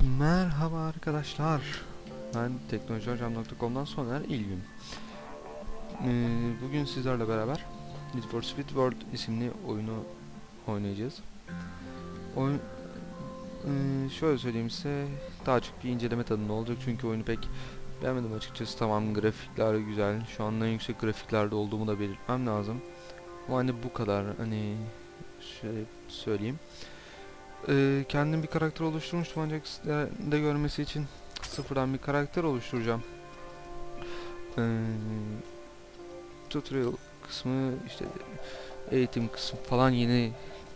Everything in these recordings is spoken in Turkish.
Merhaba arkadaşlar. Ben teknolojihocam.com'dan Soner İlgün. Ee, bugün sizlerle beraber Need for Speed World isimli oyunu oynayacağız. Oyun ee, şöyle söyleyeyim size daha çok bir inceleme tadında olacak çünkü oyunu pek beğenmedim açıkçası. Tamam grafikler güzel. Şu anda en yüksek grafiklerde olduğumu da belirtmem lazım. Ama hani bu kadar hani şöyle söyleyeyim. Ee, kendim bir karakter oluşturmuştum ancak sizlerin de görmesi için sıfırdan bir karakter oluşturacağım. Ee, tutorial kısmı işte eğitim kısmı falan yeni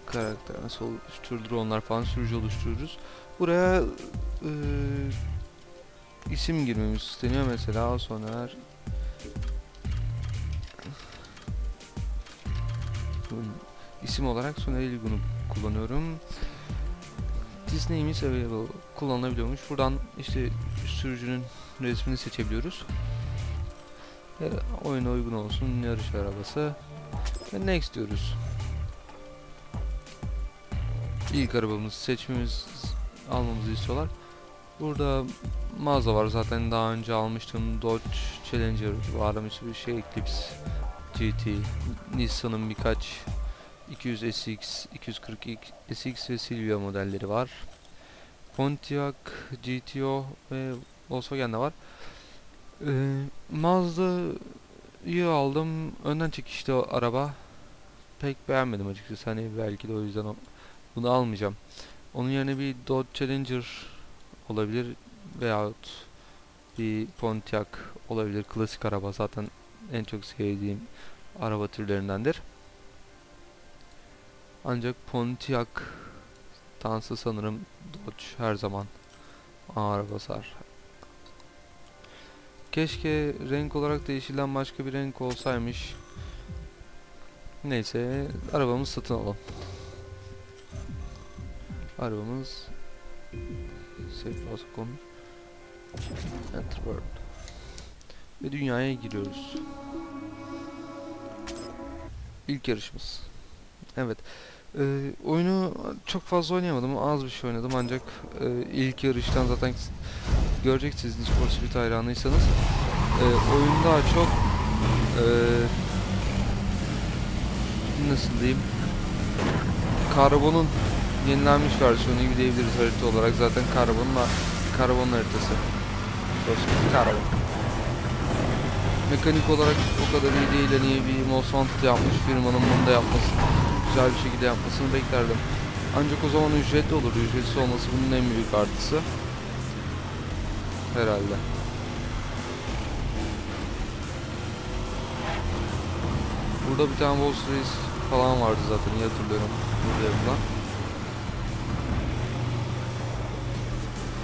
karakter nasıl oluşturulur onlar falan sürücü oluştururuz. Buraya e, isim girmemiz isteniyor mesela Soner isim olarak Soner İlgun'u kullanıyorum. Disney is available kullanılabiliyormuş. Buradan işte sürücünün resmini seçebiliyoruz. Ya, oyuna uygun olsun yarış arabası. Ve next diyoruz. İlk arabamızı seçmemiz almamızı istiyorlar. Burada mağaza var zaten daha önce almıştım Dodge Challenger var bir şey Eclipse GT Nissan'ın birkaç 200 SX, 240 SX ve Silvia modelleri var. Pontiac, GTO ve Volkswagen de var. Ee, Mazda'yı aldım. Önden çekişti o araba. Pek beğenmedim açıkçası. Hani belki de o yüzden bunu almayacağım. Onun yerine bir Dodge Challenger olabilir veyahut bir Pontiac olabilir. Klasik araba zaten en çok sevdiğim araba türlerindendir. Ancak Pontiac dansı sanırım Dodge her zaman ağır basar. Keşke renk olarak da yeşilden başka bir renk olsaymış. Neyse arabamız satın alalım. Arabamız konuş. Enter World. Ve dünyaya giriyoruz. İlk yarışımız. Evet. Ee, oyunu çok fazla oynayamadım. Az bir şey oynadım ancak e, ilk yarıştan zaten göreceksiniz Need Speed hayranıysanız. E, oyun daha çok e, nasıl diyeyim karbonun yenilenmiş versiyonu gibi diyebiliriz harita olarak. Zaten karbonla karbon haritası. Karbon. Mekanik olarak o kadar iyi değil. Hani bir Most Wanted yapmış firmanın bunu da yapması güzel bir şekilde yapmasını beklerdim. Ancak o zaman ücretli olur. Ücretsiz olması bunun en büyük artısı. Herhalde. Burada bir tane Wolf Race falan vardı zaten iyi hatırlıyorum. Burada yapılan.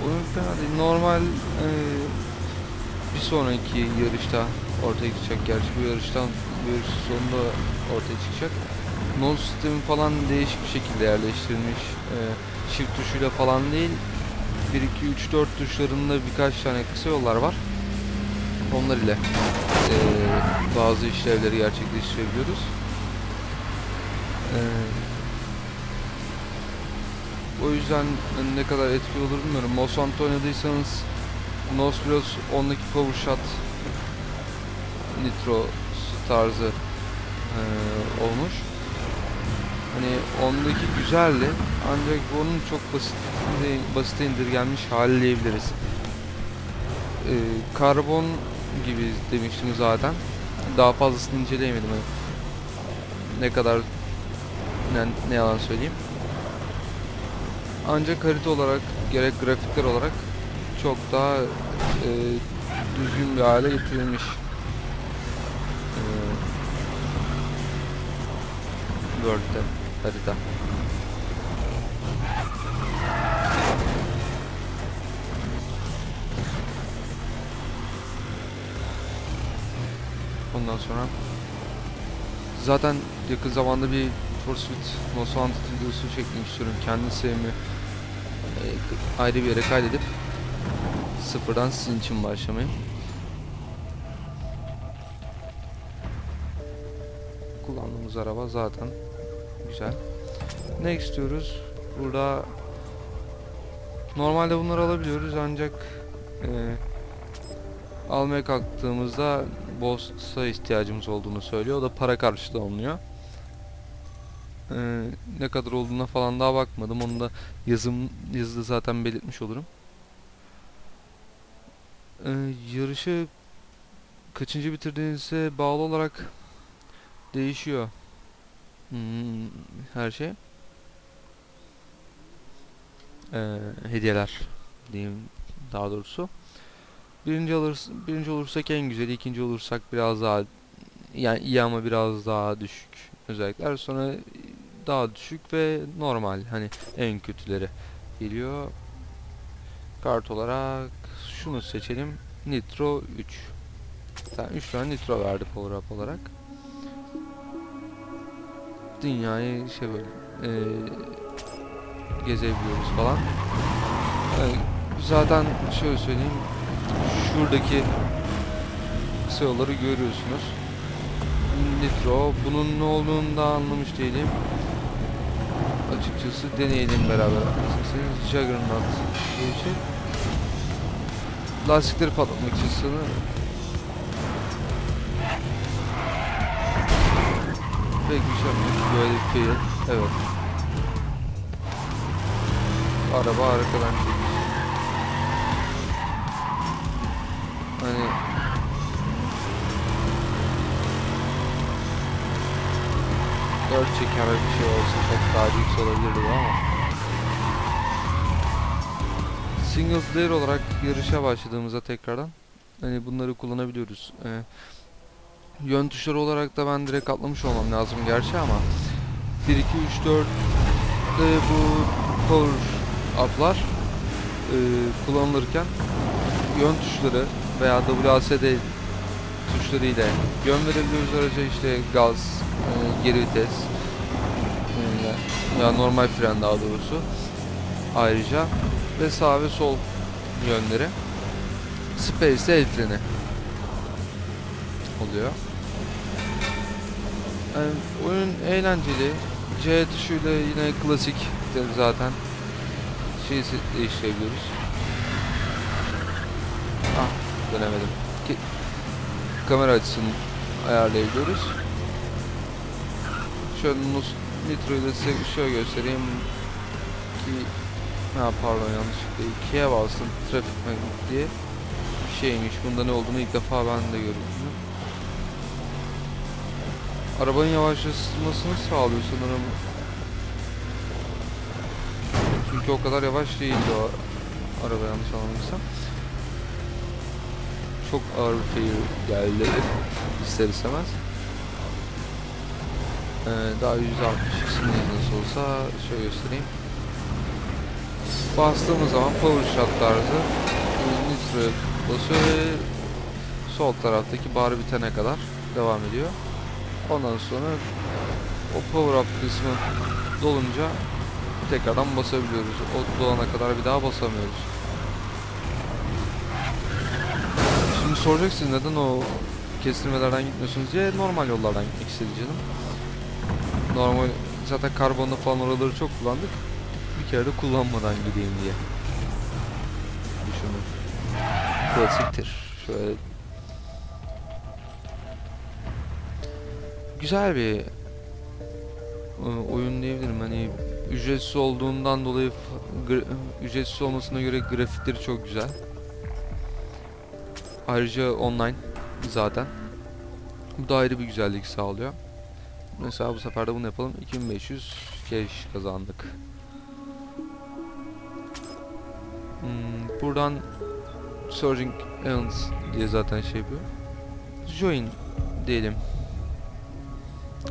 Oyun fena değil. Normal e, bir sonraki yarışta ortaya çıkacak. Gerçi bu yarıştan bu yarış sonunda ortaya çıkacak. Non sistemi falan değişik bir şekilde yerleştirilmiş. E, shift tuşuyla falan değil. 1, 2, 3, 4 tuşlarında birkaç tane kısa yollar var. Onlar ile e, bazı işlevleri gerçekleştirebiliyoruz. E, o yüzden ne kadar etkili olur bilmiyorum. Mosant oynadıysanız Nosfilos 10'daki Power Shot Nitro tarzı e, olmuş. Hani ondaki güzeldi ancak onun çok basit basit indirgenmiş hali diyebiliriz. Ee, karbon gibi demiştim zaten. Daha fazlasını inceleyemedim. Hani ne kadar ne, ne yalan söyleyeyim. Ancak harita olarak gerek grafikler olarak çok daha e, düzgün bir hale getirilmiş. E, World'de harita. Ondan sonra zaten yakın zamanda bir Speed Most Wanted videosu çekmek istiyorum. Kendi sevimi e, ayrı bir yere kaydedip sıfırdan sizin için başlamayı. Kullandığımız araba zaten güzel. Ne istiyoruz? Burada Normalde bunları alabiliyoruz ancak e, almaya kalktığımızda boss'a ihtiyacımız olduğunu söylüyor. O da para karşılığı alınıyor. E, ne kadar olduğuna falan daha bakmadım. Onu da yazım yazıda zaten belirtmiş olurum. E, yarışı kaçıncı bitirdiğinizde bağlı olarak değişiyor. Hmm, her şey. Ee, hediyeler diyeyim daha doğrusu. Birinci alırız, birinci olursak en güzeli, ikinci olursak biraz daha yani iyi ama biraz daha düşük özellikler. Sonra daha düşük ve normal hani en kötüleri geliyor. Kart olarak şunu seçelim. Nitro 3. Tamam 3 tane nitro verdi power up olarak. Dünyayı şey böyle e, gezebiliyoruz falan. E, zaten şöyle söyleyeyim. Şuradaki kısa görüyorsunuz. Nitro. Bunun ne olduğunu da anlamış değilim. Açıkçası deneyelim beraber. Juggernaut şey. Lastikleri patlatmak için sanırım. Peki bir şey yapmış. Böyle bir fail. Evet. Araba arkadan çekiş. Hani dört çeker bir şey olsa çok daha lüks olabilirdi ama single player olarak yarışa başladığımızda tekrardan hani bunları kullanabiliyoruz. Ee, yön tuşları olarak da ben direkt atlamış olmam lazım gerçi ama 1 2 3 4 de bu power up'lar e, kullanılırken yön tuşları veya WASD tuşları ile yön verebiliyoruz araca işte gaz, e, geri vites e, ya normal fren daha doğrusu ayrıca ve sağ ve sol yönleri space el freni oluyor. Yani oyun eğlenceli. C tuşuyla yine klasik zaten şeyi değiştirebiliyoruz. Ah dönemedim. Ki, kamera açısını ayarlayabiliyoruz. Şöyle Nitro'yu da size şöyle göstereyim ki ha pardon yanlışlıkla ikiye bastım trafik diye bir şeymiş. Bunda ne olduğunu ilk defa ben de gördüm. Arabanın yavaşlatmasını sağlıyor sanırım. Çünkü o kadar yavaş değildi o araba yanlış anlamadıysam. Çok ağır bir fail geldi ister istemez. Ee, daha 160 x'indeyiz nasıl olsa şöyle göstereyim. Bastığımız zaman power shot tarzı nitro basıyor ve sol taraftaki bar bitene kadar devam ediyor. Ondan sonra o power up kısmı dolunca tekrardan basabiliyoruz. O dolana kadar bir daha basamıyoruz. Şimdi soracaksınız neden o kestirmelerden gitmiyorsunuz diye normal yollardan gitmek istedim canım. Normal zaten karbonda falan oraları çok kullandık. Bir kere de kullanmadan gideyim diye. Düşünün. Klasiktir. Şöyle güzel bir e, oyun diyebilirim. Hani ücretsiz olduğundan dolayı ücretsiz olmasına göre grafikleri çok güzel. Ayrıca online zaten. Bu da ayrı bir güzellik sağlıyor. Mesela bu sefer de bunu yapalım. 2500 cash kazandık. Hmm, buradan Surging Events diye zaten şey yapıyor. Join diyelim.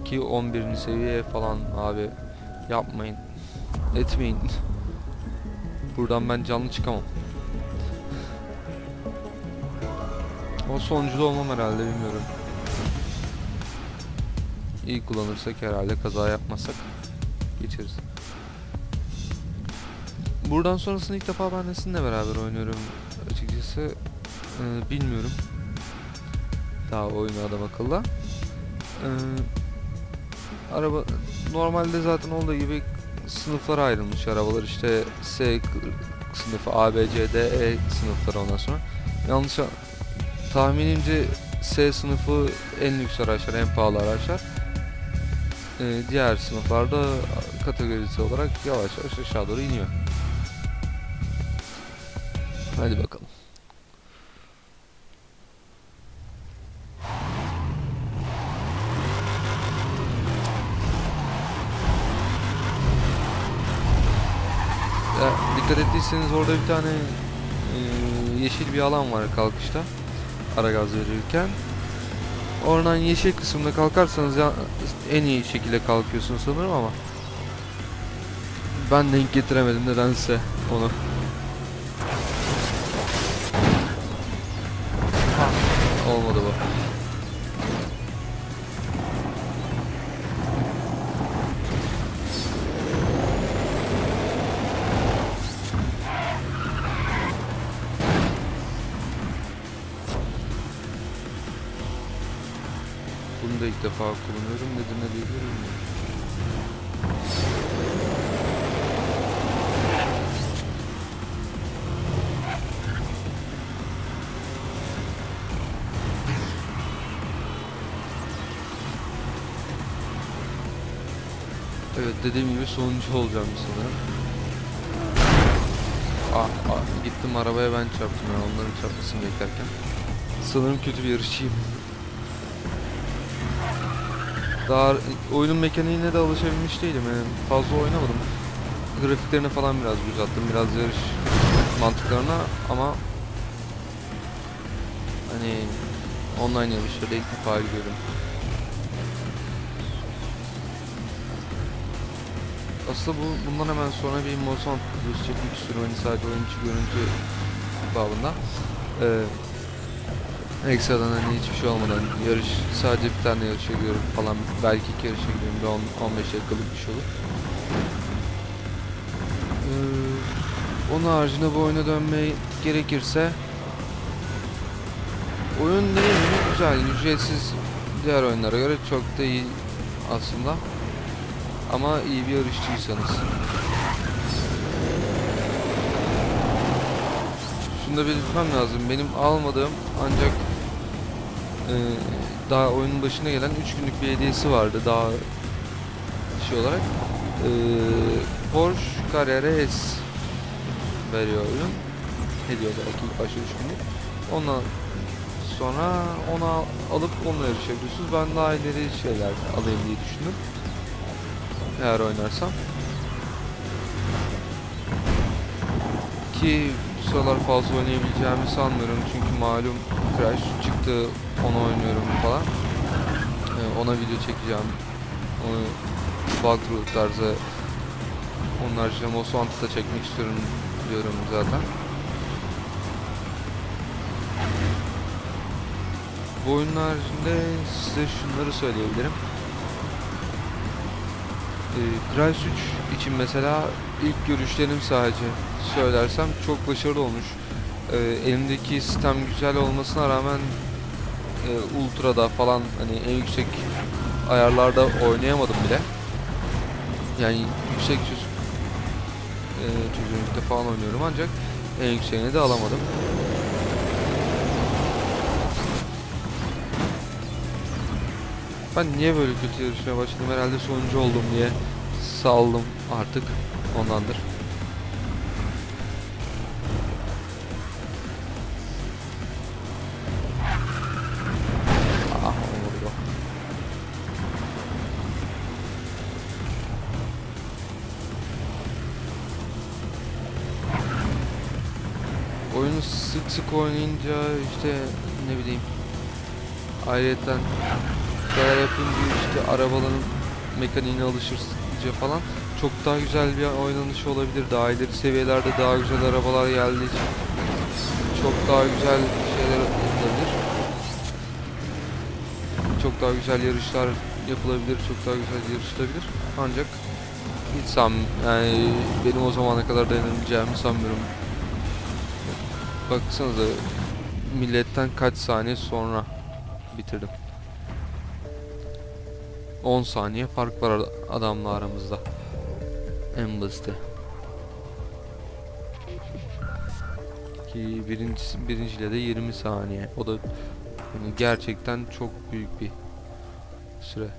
Ki 11. seviye falan abi yapmayın. Etmeyin. Buradan ben canlı çıkamam. O sonuncuda olmam herhalde bilmiyorum. İyi kullanırsak herhalde kaza yapmazsak geçeriz. Buradan sonrasını ilk defa ben de sizinle beraber oynuyorum açıkçası. Ee, bilmiyorum. Daha oyunu adam akıllı. Ee, araba normalde zaten olduğu gibi sınıflara ayrılmış arabalar işte S sınıfı A, B, C, D, E sınıfları ondan sonra. Yanlış tahminimce S sınıfı en lüks araçlar, en pahalı araçlar. Ee, diğer sınıflarda kategorisi olarak yavaş yavaş aşağı doğru iniyor. Hadi bakalım. Ya, dikkat ettiyseniz orada bir tane e, yeşil bir alan var kalkışta. Ara gaz verirken. Oradan yeşil kısımda kalkarsanız ya, en iyi şekilde kalkıyorsunuz sanırım ama ben denk getiremedim nedense onu. Olmadı bu. Defa kullanıyorum. Nedir ne diye bilmiyorum. Evet dediğim gibi sonuncu olacağım sanırım. Ah, ah gittim arabaya ben çarptım ya onların çarpmasını beklerken. Sanırım kötü bir yarışçıyım. Daha oyunun mekaniğine de alışabilmiş değilim yani fazla oynamadım. Grafiklerine falan biraz göz attım, biraz yarış mantıklarına ama hani online yarışlarda ilk defa gidiyorum. Aslında bu bundan hemen sonra bir Mozart videosu çekmek istiyorum hani sadece oyun görüntü babında. Ee, Ekstradan hani hiçbir şey olmadan yarış sadece bir tane yarışa gidiyorum falan belki iki yarışa gidiyorum bir 10 15 dakikalık bir şey olur. Ee, onun haricinde bu oyuna dönmeye gerekirse oyun deneyimi güzel, ücretsiz diğer oyunlara göre çok da iyi aslında. Ama iyi bir yarışçıysanız. Şunu da belirtmem lazım. Benim almadığım ancak e, daha oyunun başına gelen 3 günlük bir hediyesi vardı daha şey olarak. E, Porsche Carrera S veriyor oyun. Hediye olarak ilk başta 3 günlük. Ondan sonra onu alıp onunla yarışabiliyorsunuz. Ben daha ileri şeyler alayım diye düşündüm. Eğer oynarsam. Ki bu sıralar fazla oynayabileceğimi sanmıyorum çünkü malum Crash çıktı onu oynuyorum falan. Ee, ona video çekeceğim. Onu walkthrough tarzı onun haricinde Most Wanted'da çekmek istiyorum diyorum zaten. Bu oyunun haricinde size şunları söyleyebilirim. E, Crysis 3 için mesela ilk görüşlerim sadece söylersem çok başarılı olmuş. E, elimdeki sistem güzel olmasına rağmen Ultra'da falan hani en yüksek ayarlarda oynayamadım bile. Yani yüksek çözüm e, çözünürlükte falan oynuyorum ancak en yükseğini de alamadım. Ben niye böyle kötü yarışmaya başladım? Herhalde sonuncu oldum diye saldım artık. Ondandır. Sık oynayınca işte ne bileyim ayrıyeten kadar yapınca işte arabaların mekaniğine alışınca falan çok daha güzel bir oynanış olabilir. Daha ileri seviyelerde daha güzel arabalar geldiği için çok daha güzel şeyler yapılabilir. Çok daha güzel yarışlar yapılabilir, çok daha güzel yarışılabilir. Ancak hiç san yani benim o zamana kadar dayanabileceğimi sanmıyorum. Baksanıza milletten kaç saniye sonra bitirdim. 10 saniye fark var adamla aramızda. En basiti. Ki birincisi, birinciyle de 20 saniye. O da yani gerçekten çok büyük bir süre.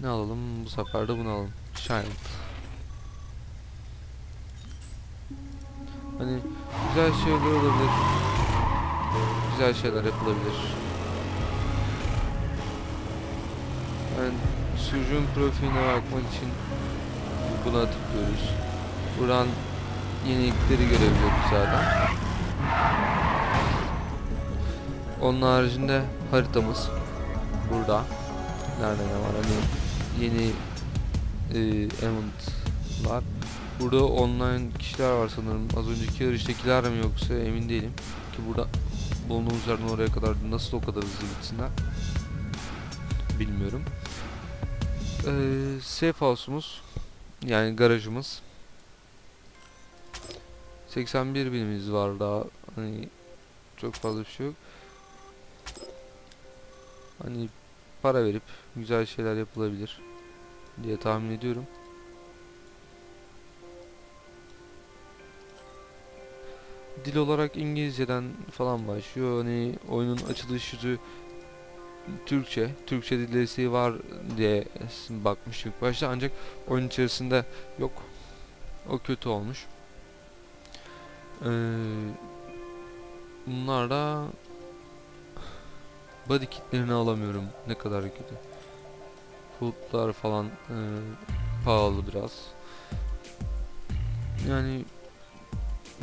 Ne alalım? Bu sefer de bunu alalım. Child. Hani güzel şeyler olabilir. Güzel şeyler yapılabilir. Yani sunucunun profiline bakmak için buna tıklıyoruz. Buradan yenilikleri görebiliyoruz zaten. Onun haricinde haritamız burada. Nerede ne var hani yeni e, eventlar. Burada online kişiler var sanırım. Az önceki yarıştakiler mi yoksa emin değilim. Ki burada bulunduğumuz yerden oraya kadar nasıl o kadar hızlı gitsinler bilmiyorum. Ee, safe house'umuz yani garajımız 81 binimiz var daha hani çok fazla bir şey yok. Hani para verip güzel şeyler yapılabilir diye tahmin ediyorum. Dil olarak İngilizceden falan başlıyor. Hani oyunun açılış yüzü Türkçe. Türkçe dil var diye bakmış ilk başta ancak oyun içerisinde yok. O kötü olmuş. Ee, bunlar da body kitlerini alamıyorum. Ne kadar kötü. Foodlar falan e, pahalı biraz. Yani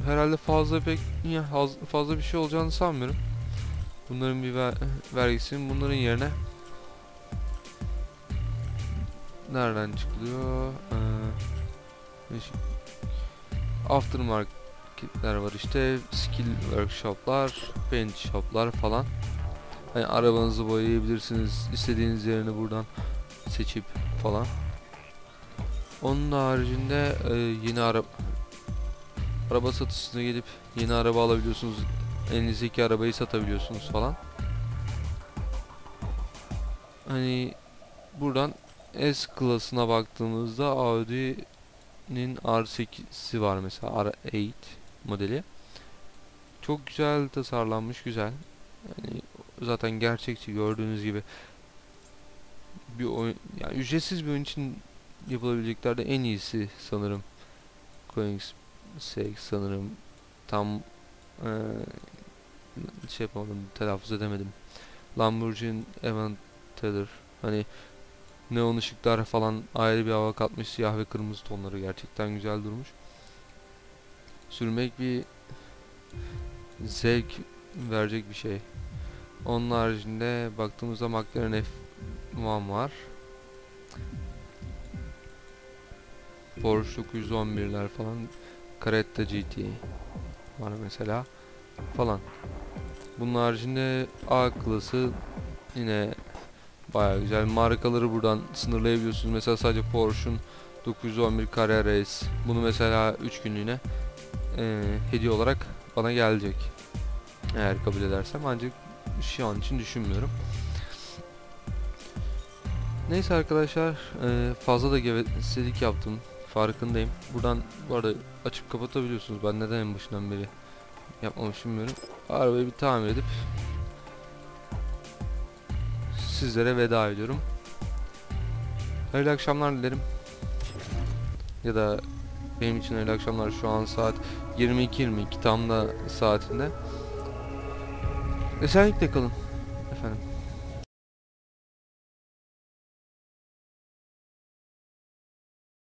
herhalde fazla pek ya fazla bir şey olacağını sanmıyorum. Bunların bir ver vergisinin bunların yerine nereden çıkılıyor? Ee, aftermarketler var işte skill workshoplar, paint shoplar falan. Hani arabanızı boyayabilirsiniz. istediğiniz yerini buradan seçip falan. Onun haricinde e, yeni araba araba satışına gelip yeni araba alabiliyorsunuz elinizdeki arabayı satabiliyorsunuz falan. Hani buradan S klasına baktığımızda Audi'nin R8'si var mesela R8 modeli. Çok güzel tasarlanmış güzel. Yani zaten gerçekçi gördüğünüz gibi bir oyun yani ücretsiz bir oyun için yapılabileceklerde en iyisi sanırım. Coins sanırım tam ee, şey yapamadım, telaffuz edemedim. Lamborghini Aventador. Hani neon ışıklar falan ayrı bir hava katmış. Siyah ve kırmızı tonları gerçekten güzel durmuş. Sürmek bir zevk verecek bir şey. Onun haricinde baktığımızda McLaren F1 var. Porsche 911'ler falan. Caretta GT var mesela falan. Bunun haricinde A klası yine baya güzel. Markaları buradan sınırlayabiliyorsunuz. Mesela sadece Porsche'un 911 Carrera Race. Bunu mesela 3 günlüğüne e, hediye olarak bana gelecek. Eğer kabul edersem ancak şu an için düşünmüyorum. Neyse arkadaşlar e, fazla da gevezelik yaptım. Farkındayım. Buradan bu arada açıp kapatabiliyorsunuz. Ben neden en başından beri yapmamışım bilmiyorum. Arabayı bir tamir edip sizlere veda ediyorum. Hayırlı akşamlar dilerim. Ya da benim için hayırlı akşamlar şu an saat 22.22 tam da saatinde. Esenlikle kalın efendim.